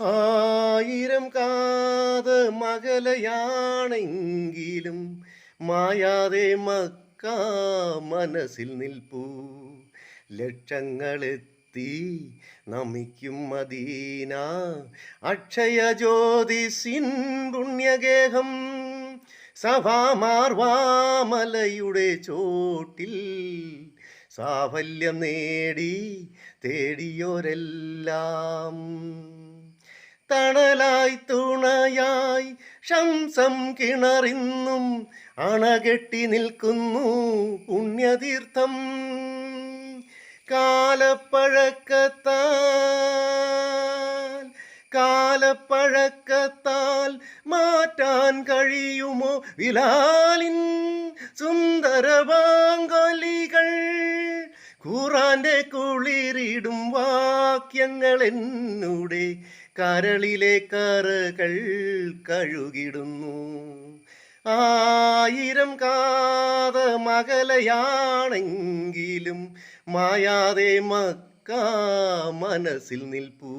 ആയിരം കാത് മകലയാണെങ്കിലും മായാതെ മക്ക മനസ്സിൽ നിൽപ്പൂ. ലക്ഷങ്ങളെത്തി നമിക്കും മദീന അക്ഷയ ജ്യോതിസിൻ പുണ്യഗേഹം സഭാമാർവാമലയുടെ ചോട്ടിൽ സാഫല്യം നേടി തേടിയോരെല്ലാം. തണലായി തുണയായി ശംസം കിണറിന്നും അണകെട്ടി നിൽക്കുന്നു പുണ്യതീർത്ഥം. കാലപ്പഴക്കത്താൽ കാലപ്പഴക്കത്താൽ മാറ്റാൻ കഴിയുമോ വിലാലിൻ സുന്ദരവാങ്കൊലികൾ ഖുറാന്റെ കുളിരിടും വാക്യങ്ങൾ എന്നുടെ കരളിലെ കറകൾ കഴുകിടുന്നു. ആയിരം കാത മകലയാണെങ്കിലും മായാതെ മക്ക മനസ്സിൽ നിൽപ്പൂ.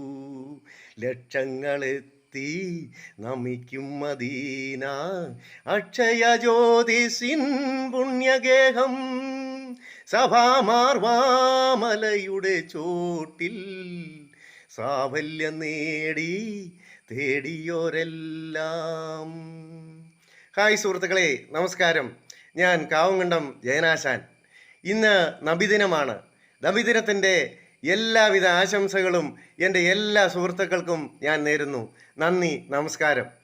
ലക്ഷങ്ങളെത്തി നമിക്കും മദീന. അക്ഷയ ജ്യോതിസിൻ പുണ്യഗേഹം സഭാമാർവാമലയുടെ ചോട്ടിൽ സാഫല്യം നേടി തേടിയോരെല്ലാം. ഹായ് സുഹൃത്തുക്കളെ നമസ്കാരം. ഞാൻ കാവുങ്കണ്ടം ജയനാശാൻ. ഇന്ന് നബിദിനമാണ്. നബിദിനത്തിന്റെ എല്ലാവിധ ആശംസകളും എന്റെ എല്ലാ സുഹൃത്തുക്കൾക്കും ഞാൻ നേരുന്നു. നന്ദി നമസ്കാരം.